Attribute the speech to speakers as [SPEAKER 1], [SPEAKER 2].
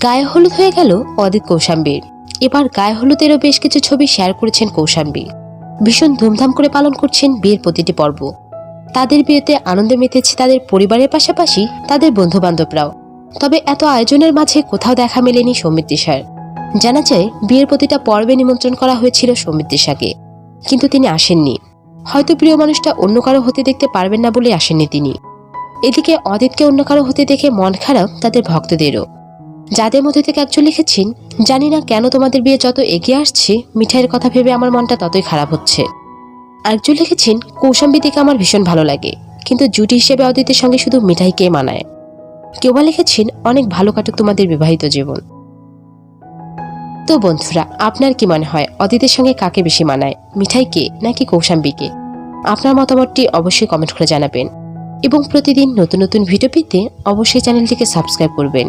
[SPEAKER 1] গায়ে হলুদ হয়ে গেল অদিত কৌশাম্বীর। এবার গায়ে হলুদেরও বেশ কিছু ছবি শেয়ার করেছেন কৌশাম্বী। ভীষণ ধুমধাম করে পালন করছেন বিয়ের প্রতিটি পর্ব। তাদের বিয়েতে আনন্দে মেতেছে তাদের পরিবারের পাশাপাশি তাদের বন্ধু বান্ধবরাও তবে এত আয়োজনের মাঝে কোথাও দেখা মেলেনি সৌমিত দিশার জানা যায়, বিয়ের প্রতিটা পর্বে নিমন্ত্রণ করা হয়েছিল সৌমিত দিশাকে কিন্তু তিনি আসেননি। হয়তো প্রিয় মানুষটা অন্য কারও হতে দেখতে পারবেন না বলে আসেননি তিনি। এদিকে অদিতকে অন্য কারও হতে দেখে মন খারাপ তাদের ভক্তদেরও। যাদের মধ্যে থেকে একজন লিখেছেন, জানি না কেন তোমাদের বিয়ে যত এগিয়ে আসছে, মিঠাইয়ের কথা ভেবে আমার মনটা ততই খারাপ হচ্ছে। আরেকজন লিখেছেন কৌশাম্বিদিকে আমার ভীষণ ভালো লাগে, কিন্তু জুটি হিসেবে অদিতের সঙ্গে শুধু মিঠাইকে মানায়। কেউ বা লিখেছেন, অনেক ভালো কাটুক তোমাদের বিবাহিত জীবন। তো বন্ধুরা, আপনার কি মনে হয় অদিতের সঙ্গে কাকে বেশি মানায়, মিঠাইকে নাকি কৌশাম্বীকে? আপনার মতামতটি অবশ্যই কমেন্ট করে জানাবেন। এবং প্রতিদিন নতুন নতুন ভিডিও পেতে অবশ্যই চ্যানেলটিকে সাবস্ক্রাইব করবেন।